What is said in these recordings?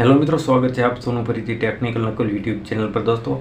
Hello મિત્રો, સ્વાગત છે આપ સૌનું ફરીથી ટેકનિકલ નકલ યુટ્યુબ ચેનલ પર. દોસ્તો,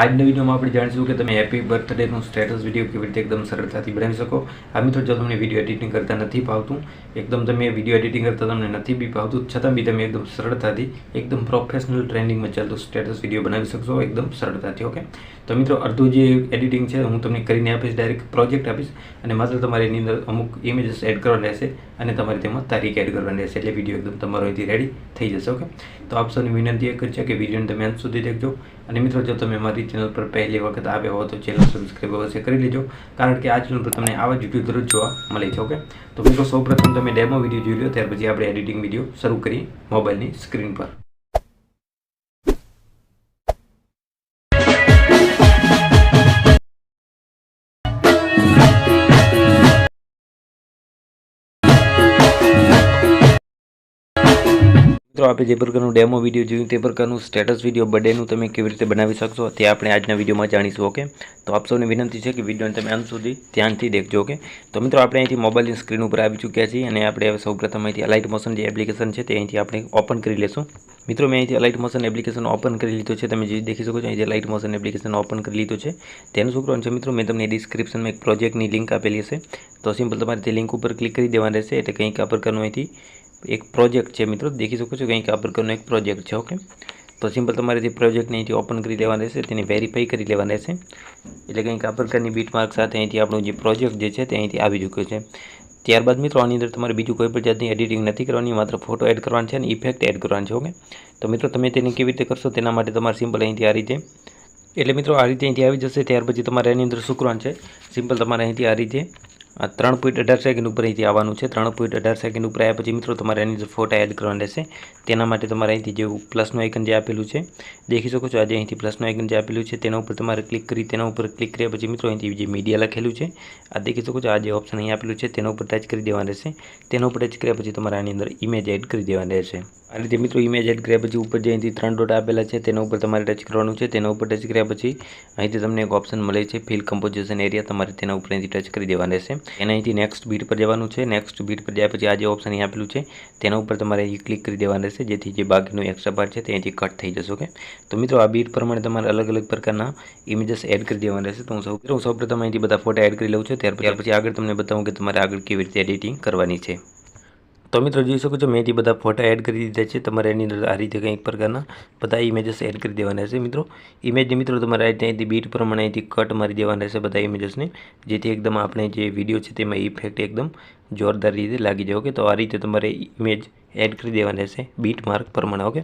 આજના વિડીયોમાં આપણે જાણીશું કે તમે હેપી બર્થડેનું સ્ટેટસ વીડિયો કેવી રીતે એકદમ સરળતાથી બનાવી શકો. આ મિત્રો, જો તમને વીડિયો એડિટિંગ કરતા નથી ભાવતું એકદમ તમે વીડિયો એડિટિંગ કરતા તમને નથી બી ભાવતું છતાં બી તમે એકદમ સરળતાથી, એકદમ પ્રોફેશનલ ટ્રેન્ડિંગમાં ચાલતું સ્ટેટસ વીડિયો બનાવી શકશો એકદમ સરળતાથી ઓકે તો મિત્રો, અડધું જે એડિટિંગ છે, હું તમને કરીને આપીશ ડાયરેક્ટ પ્રોજેક્ટ આપીશ, અને માત્ર તમારે એની અંદર અમુક ઇમેજીસ એડ કરવાની રહેશે, અને તમારે તેમાં તારીખ એડ કરવાની રહેશે, એટલે વીડિયો એકદમ તમારો અહીંથી રેડી થઈ જશે ઓકે તો આપ સૌની વિનંતી એક જ છે કે વિડીયોને તમે અંત સુધી દેખજો. અને મિત્રો, જો તમે મારી ચેનલ પર પહેલી વખત આવ્યા હો તો ચેનલ સબસ્ક્રાઈબ અવશ્ય કરી લેજો, કારણ કે આ ચેનલ પર તમને આવા જ વીડિયો દરરોજ જોવા મળે છે, ઓકે? તો મિત્રો, સૌપ્રથમ તમે ડેમો વીડિયો જોઈ લો, ત્યાર પછી આપણે એડિટિંગ વીડિયો શરૂ કરીએ મોબાઈલની સ્ક્રીન પર. મિત્રો આપણે જે પ્રકારનું ડેમો વીડિયો જોયું, તે પ્રકારનું સ્ટેટસ વીડિયો બર્થડેનું તમે કેવી રીતે બનાવી શકશો, તે આપણે આજના વિડીયોમાં જાણીશું ઓકે તો આપ સૌને વિનંતી છે કે વિડીયોને તમે અંત સુધી ધ્યાનથી દેખજો ઓકે તો મિત્રો, આપણે અહીંથી મોબાઈલની સ્ક્રીન ઉપર આવી ચૂક્યા છીએ અને આપણે સૌપ્રથમ અહીંથી અલાઇટ મોશન જે એપ્લિકેશન છે, તે અહીંથી આપણે ઓપન કરી લેશું. મિત્રો, મેં અહીંથી અલાઇટ મોશન એપ્લિકેશન ઓપન કરી લીધું છે, તમે જે દેખી શકો છો, અહીંથી અલાઇટ મોશન એપ્લિકેશન ઓપન કરી લીધું છે. તેનું શું કરવાનું છે મિત્રો, મેં તમને ડિસ્ક્રિપ્શનમાં એક પ્રોજેક્ટની લિંક આપેલી હશે. તો સિમ્પલ તમારે તે લિંક ઉપર ક્લિક કરી દેવાનું રહેશે, એટલે કંઈક આ પ્રકારનું અહીંથી એક પ્રોજેક્ટ છે મિત્રો, દેખી શકો છો કંઈક આ પ્રકારનો એક પ્રોજેક્ટ છે, ઓકે? તો સિમ્પલ તમારે જે પ્રોજેક્ટને અહીંથી ઓપન કરી લેવાનું રહેશે તેને વેરીફાઈ કરી લેવાનું રહેશે એટલે કંઈક આ પ્રકારની બીટ માર્ક સાથે અહીંથી આપણું જે પ્રોજેક્ટ જે છે તે અહીંથી આવી ચૂક્યો છે. ત્યારબાદ મિત્રો, આની અંદર તમારે બીજું કોઈ પણ જાતની એડિટિંગ નથી કરવાની, માત્ર ફોટો એડ કરવાનો છે અને ઇફેક્ટ એડ કરવાનો છે, ઓકે? તો મિત્રો, તમે તેને કેવી રીતે કરશો તેના માટે તમારે સિમ્પલ અહીંથી આ રીતે. એટલે મિત્રો, આ રીતે અહીંથી આવી જશે, ત્યાર પછી તમારે એની અંદર શું કરવાનું છે. સિમ્પલ તમારે અહીંથી આ રીતે આ ત્રણ પોઈન્ટ અઢાર સેકન્ડ ઉપર અહીંથી આવવાનું છે. ત્રણ પોઈન્ટ અઢાર સેકન્ડ ઉપર આવ્યા પછી મિત્રો તમારે એની અંદર ફોટા એડ કરવાના રહેશે, તેના માટે તમારે અહીંથી જે પ્લસનું આઇકન જે આપેલું છે, દેખી શકો છો. આજે અહીંથી પ્લસનું આઇકન જે આપેલું છે, તેના ઉપર તમારે ક્લિક કરી, તેના ઉપર ક્લિક કર્યા પછી મિત્રો અહીંથી જે મીડિયા લખેલું છે, આ દેખી શકો છો. આ જે ઓપ્શન અહીં આપેલું છે, તેના ઉપર ટચ કરી દેવાનું રહેશે. તેના ઉપર ટચ કર્યા પછી તમારે આની અંદર ઇમેજ એડ કરી દેવાની રહેશે. આ રીતે મિત્રો ઇમેજ એડ કર્યા પછી ઉપર જે અહીંથી ત્રણ ડોટ આપેલા છે, તેના ઉપર તમારે ટચ કરવાનું છે. તેના ઉપર ટચ કર્યા પછી અહીંથી તમને એક ઓપ્શન મળે છે ફિલ કમ્પોઝિશન એરિયા તમારે તેના ઉપર અહીંથી ટચ કરી દેવાનું રહેશે. એના અહીંથી નેક્સ્ટ બીટ પર જવાનું છે. નેક્સ્ટ બીટ પર જ્યાં પછી આ જે ઓપ્શન અહીં આપેલું છે, તેના ઉપર તમારે અહીં ક્લિક કરી દેવાનું રહેશે. જેથી જે બાકીનું એક્સ્ટ્રા પાર્ટ છે તે અહીંથી કટ થઈ જશે ઓકે તો મિત્રો આ બીટ પ્રમાણે તમારે અલગ અલગ પ્રકારના ઇમેજીસ એડ કરી દેવાના રહેશે. તો હું સૌ હું સૌપ્રથમ અહીંથી બધા ફોટા એડ કરી લઉં છું. ત્યાર ત્યાર પછી આગળ તમને બતાવું કે તમારે આગળ કેવી રીતે એડિટિંગ કરવાની છે. તો મિત્રો જોઈ શકો છો, મેં જે બધા ફોટા એડ કરી દીધા છે, તમારે એની અંદર આ રીતે કંઈક પ્રકારના બધા ઇમેજીસ એડ કરી દેવાના રહેશે મિત્રો. ઇમેજને મિત્રો તમારે અહીંથી બીટ પ્રમાણે અહીંથી કટ મારી દેવાના રહેશે બધા ઇમેજીસને જેથી એકદમ આપણે જે વીડિયો છે તેમાં ઇફેક્ટ એકદમ જોરદાર રીતે લાગી જાય ઓકે તો આ રીતે તમારે ઇમેજ એડ કરી દેવાના રહેશે બીટ માર્ક પ્રમાણે ઓકે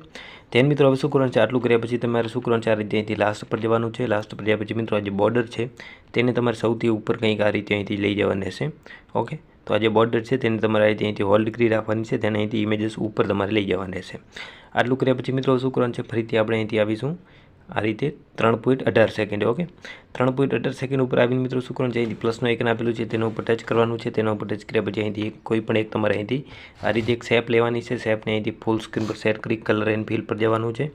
તેન મિત્રો હવે શું છે આટલું કર્યા પછી તમારે શું કરવાનું છે આ રીતે અહીંથી લાસ્ટ પર જવાનું છે. લાસ્ટ પર ગયા પછી મિત્રો આ જે બોર્ડર છે, તેને તમારે સૌથી ઉપર કંઈક આ રીતે અહીંથી લઈ જવાના રહેશે ઓકે તો આ જે બોર્ડર છે તેને તમારે અહીંથી અહીંથી હોલ્ડ કરી રાખવાની છે, તેને અહીંથી ઇમેજીસ ઉપર તમારે લઈ જવાની રહેશે. આટલું કર્યા પછી મિત્રો શું કરવાનું છે, ફરીથી આપણે અહીંથી આવીશું. આ રીતે ત્રણ પોઈન્ટ અઢાર સેકન્ડ ઓકે ત્રણ પોઈન્ટ અઢાર સેકન્ડ ઉપર આવીને મિત્રો શું કરવાનું છે, અહીંથી પ્લસનું આઇકન આપેલું છે, તેના ઉપર ટચ કરવાનું છે, તેના ઉપર ટચ કર્યા પછી અહીંથી કોઈ પણ એક તમારે અહીંથી આ રીતે એક શેપ લેવાની છે શેપને અહીંથી ફૂલ સ્ક્રીન પર સેટ કરી કલર એન્ડ ફિલ પર જવાનું છે.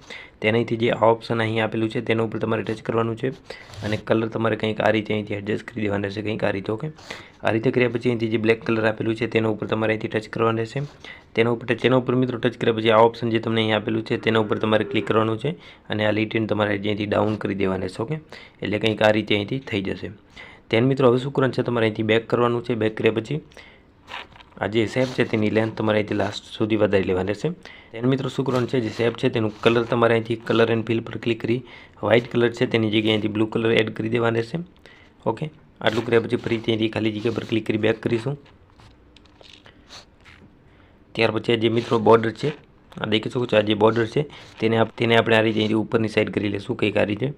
તેનાથી જે આ ઓપ્શન અહીં આપેલું છે, તેના ઉપર તમારે ટચ કરવાનું છે અને કલર તમારે કંઈક આ રીતે અહીંથી એડજસ્ટ કરી દેવાનું રહેશે, કંઈક આ રીતે ઓકે આ રીતે કર્યા પછી અહીંથી જે બ્લેક કલર આપેલું છે તેના ઉપર તમારે અહીંથી ટચ કરવાનું રહેશે. તેના ઉપર તેના ઉપર મિત્રો ટચ કર્યા પછી આ ઓપ્શન જે તમને અહીં આપેલું છે તેના ઉપર તમારે ક્લિક કરવાનું છે અને આ લીટીને તમારે અહીંથી ડાઉન કરી દેવાની રહેશે ઓકે એટલે કંઈક આ રીતે અહીંથી થઈ જશે. તેન મિત્રો હવે શું કરવાનું છે? તમારે અહીંથી બેક કરવાનું છે. બેક કર્યા પછી આ જે શેપ છે તેની લેન્થ તમારે અહીંથી લાસ્ટ સુધી વધારી લેવાની રહેશે. તેને મિત્રો શું છે? જે શેપ છે તેનું કલર તમારે અહીંથી કલર એન્ડ ફિલ પર ક્લિક કરી વ્હાઇટ કલર છે તેની જગ્યાએ અહીંથી બ્લુ કલર એડ કરી દેવાનું રહેશે ઓકે આટલું કર્યા પછી ફરીથી ત્યાંથી ખાલી જગ્યા પર ક્લિક કરી બેક કરીશું. ત્યાર પછી જે મિત્રો બોર્ડર છે, આ દેખી શકો છો આ જે બોર્ડર છે, તેને તેને આપણે આ રીતે અહીંથી ઉપરની સાઈડ કરી લઈશું કંઈક આ રીતે.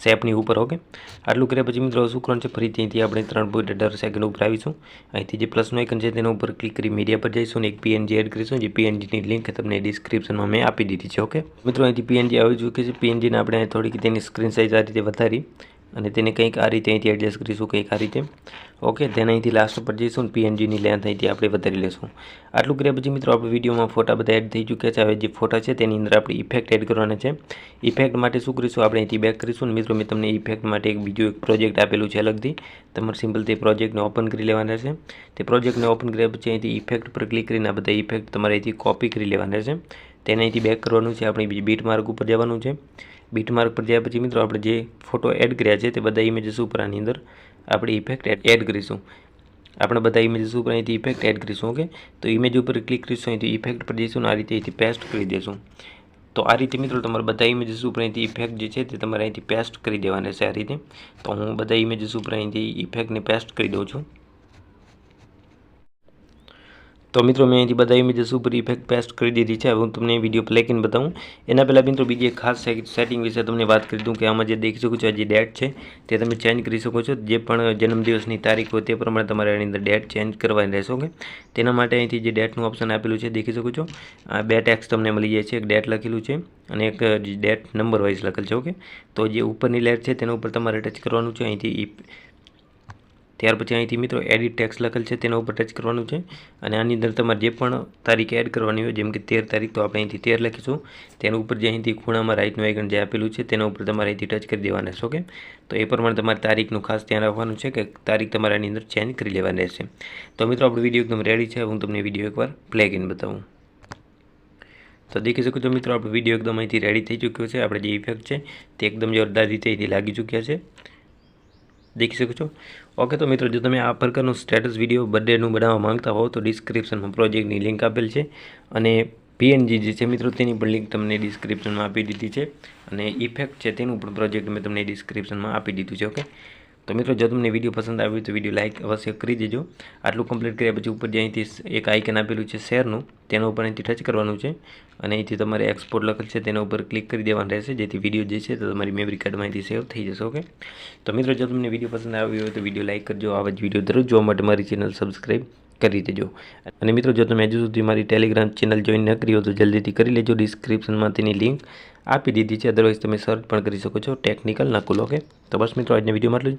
શેપની ઉપર ઓકે આટલું કર્યા પછી મિત્રો શું કરવાનું છે ફરીથી ત્યાંથી આપણે ત્રણ પોઈન્ટ અઢાર સેકન્ડ ઉપર આવીશું. અહીંથી જે પ્લસનું આઇકન છે તેના ઉપર ક્લિક કરી મીડિયા પર જઈશું અને એક પીએનજી એડ કરીશું, જે પીએનજીની લિંક તમને ડિસ્ક્રિપ્શનમાં મેં આપી દીધી છે ઓકે મિત્રો અહીંથી પીએનજી આવી ચૂકી છે પીએનજીને આપણે થોડીક તેની સ્ક્રીન સાઇઝ આ રીતે વધારી અને તેને કંઈક આ રીતે અહીંથી એડજસ્ટ કરીશું, કંઈક આ રીતે. ઓકે તેને અહીંથી લાસ્ટ પર જઈશું પીએનજીની લેન્થ અહીંથી આપણે વધારી લઈશું આટલું કર્યા પછી મિત્રો, આપણે વિડીયોમાં ફોટા બધા એડ થઈ ચૂક્યા છે. હવે જે ફોટા છે તેની અંદર આપણે ઇફેક્ટ એડ કરવાના છે. ઇફેક્ટ માટે શું કરીશું? આપણે અહીંથી બેક કરીશું મિત્રો, મેં તમને ઇફેક્ટ માટે એક બીજું એક પ્રોજેક્ટ આપેલું છે અલગથી. તમારે સિમ્પલ તે પ્રોજેક્ટને ઓપન કરી લેવાના છે. તે પ્રોજેક્ટને ઓપન કર્યા પછી અહીંથી ઇફેક્ટ પર ક્લિક કરીને આ બધા ઇફેક્ટ તમારે અહીંથી કોપી કરી લેવાના છે. તેને અહીંથી બેક કરવાનું છે. આપણે બીજી બીટ માર્ક ઉપર જવાનું છે. બીટ માર્ક પર ગયા પછી મિત્રો આપણે જે ફોટો એડ કર્યા છે તે બધા ઇમેજીસ ઉપર આની અંદર આપણે ઇફેક્ટ એડ કરીશું. આપણે બધા ઇમેજીસ ઉપર અહીંથી ઇફેક્ટ એડ કરીશું ઓકે તો ઇમેજ ઉપર ક્લિક કરીશું, અહીંથી ઇફેક્ટ પર જઈશું આ રીતે અહીંથી પેસ્ટ કરી દઈશું તો આ રીતે મિત્રો તમારે બધા ઇમેજીસ ઉપર અહીંથી ઇફેક્ટ જે છે તે તમારે અહીંથી પેસ્ટ કરી દેવાના છે આ રીતે. તો હું બધા ઇમેજીસ ઉપર અહીંથી ઇફેક્ટને પેસ્ટ કરી દઉં છું. તો મિત્રો, મેં અહીંથી બધા ઇમેજીસ ઉપર ઇફેક્ટ પેસ્ટ કરી દીધી છે. હું તમને વીડિયો પ્લે કરીને બતાવું. એના પહેલાં મિત્રો, બીજી એક ખાસ સેટિંગ વિશે તમને વાત કરી દઉં કે આમાં જે દેખી શકો છો જે ડેટ છે, તે તમે ચેન્જ કરી શકો છો. જે પણ જન્મદિવસની તારીખ હોય તે પ્રમાણે તમારે એની અંદર ડેટ ચેન્જ કરવાની રહેશે ઓકે તેના માટે અહીંથી જે ડેટનું ઓપ્શન આપેલું છે, દેખી શકો છો? આ બે ટેક્સ તમને મળી જાય છે. એક ડેટ લખેલું છે અને એક ડેટ નંબર વાઇઝ લખેલ છે ઓકે તો જે ઉપરની લેટ છે, તેના ઉપર તમારે ટચ કરવાનું છે. અહીંથી ત્યાર પછી અહીંથી મિત્રો એડિટ ટેક્સ લખેલ છે, તેના ઉપર ટચ કરવાનું છે અને આની અંદર તમારે જે પણ તારીખ એડ કરવાની હોય, જેમ કે તેર તારીખ તો આપણે અહીંથી તેર લખીશું, તેના ઉપર જે અહીંથી ખૂણામાં રાઇટનું આઇકન જે આપેલું છે, તેના ઉપર તમારે અહીંથી ટચ કરી દેવાના છે ઓકે તો એ પ્રમાણે તમારે તારીખનું ખાસ ધ્યાન રાખવાનું છે કે તારીખ તમારે આની અંદર ચેન્જ કરી લેવાની રહેશે. તો મિત્રો, આપણો વીડિયો એકદમ રેડી છે, હું તમને વીડિયો એકવાર પ્લે કરીને બતાવું. તો દેખી શકો છો મિત્રો, આપણો વીડિયો એકદમ અહીંથી રેડી થઈ ચૂક્યો છે, આપણે જે ઇફેક્ટ છે તે એકદમ જોરદાર રીતે અહીંથી લાગી ચૂક્યા છે. દેખી શકો છો. ઓકે તો મિત્રો, જો તમે આ પ્રકારનું સ્ટેટસ વીડિયો બર્થડેનું બનાવવા માંગતા હો, તો ડિસ્ક્રિપ્શનમાં પ્રોજેક્ટની લિંક આપેલ છે. અને પીએનજી જે છે મિત્રો, તેની પણ લિંક તમને ડિસ્ક્રિપ્શનમાં આપી દીધી છે. અને ઇફેક્ટ છે તેનું પણ પ્રોજેક્ટ મેં તમને ડિસ્ક્રિપ્શનમાં આપી દીધું છે ઓકે તો મિત્રો, જો તમને વીડિયો પસંદ આવ્યો તો વીડિયો લાઇક અવશ્ય કરી દેજો. આટલું કમ્પ્લીટ કર્યા પછી ઉપર જે અહીંથી એક આઇકન આપેલું છે શેરનું. તેના ઉપર અહીંથી ટચ કરવાનું છે. અને અહીંથી તમારે એક્સપોર્ટ લખેલ છે, તેના ઉપર ક્લિક કરી દેવાનું રહેશે. જેથી વીડિયો જે છે તો તમારી મેમરી કાર્ડમાં અહીંથી સેવ થઈ જશે ઓકે તો મિત્રો, જો તમને વીડિયો પસંદ આવ્યો હોય તો વીડિયો લાઇક કરજો. આવા જ વીડિયો દરરોજ જોવા માટે મારી ચેનલ સબસ્ક્રાઈબ કરી દેજો. અને મિત્રો, જો તમે હજુ સુધી મારી ટેલિગ્રામ ચેનલ જોઈન ન કરી હો તો જલ્દીથી કરી લેજો. ડિસ્ક્રિપ્શનમાં તેની લિંક આપી દીધી છે. અદરવાઇઝ તમે સર્ચ પણ કરી શકો છો. ટેકનિકલ નકુલ ઓકે તો બસ મિત્રો, આજના વિડીયોમાં એટલું જ.